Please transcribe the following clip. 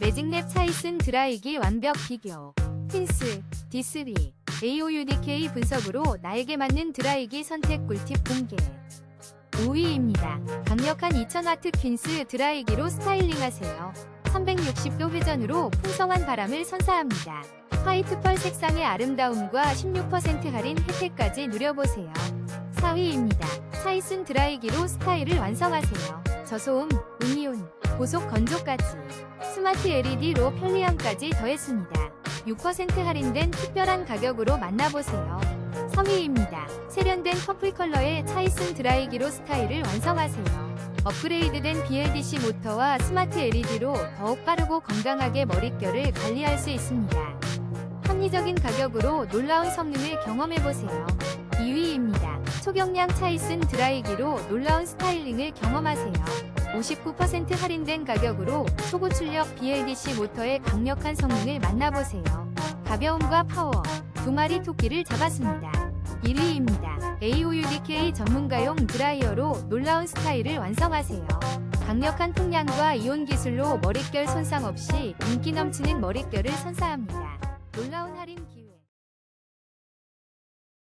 매직랩 차이슨 드라이기 완벽 비교. 핀스, D3, AOUDK 분석으로 나에게 맞는 드라이기 선택 꿀팁 공개. 5위입니다. 강력한 2000와트 퀸스 드라이기로 스타일링하세요. 360도 회전으로 풍성한 바람을 선사합니다. 화이트 펄 색상의 아름다움과 16% 할인 혜택까지 누려보세요. 4위입니다. 차이슨 드라이기로 스타일을 완성하세요. 저소음, 음이온, 고속 건조까지 스마트 LED로 편리함까지 더했습니다. 6% 할인된 특별한 가격으로 만나보세요. 3위입니다. 세련된 퍼플 컬러의 차이슨 드라이기로 스타일을 완성하세요. 업그레이드된 BLDC 모터와 스마트 LED로 더욱 빠르고 건강하게 머릿결을 관리할 수 있습니다. 합리적인 가격으로 놀라운 성능을 경험해보세요. 2위입니다. 초경량 차이슨 드라이기로 놀라운 스타일링을 경험하세요. 59% 할인된 가격으로 초고출력 BLDC 모터의 강력한 성능을 만나보세요. 가벼움과 파워, 두 마리 토끼를 잡았습니다. 1위입니다. AOUDK 전문가용 드라이어로 놀라운 스타일을 완성하세요. 강력한 통량과 이온 기술로 머릿결 손상 없이 인기 넘치는 머릿결을 선사합니다. 놀라운 할인 기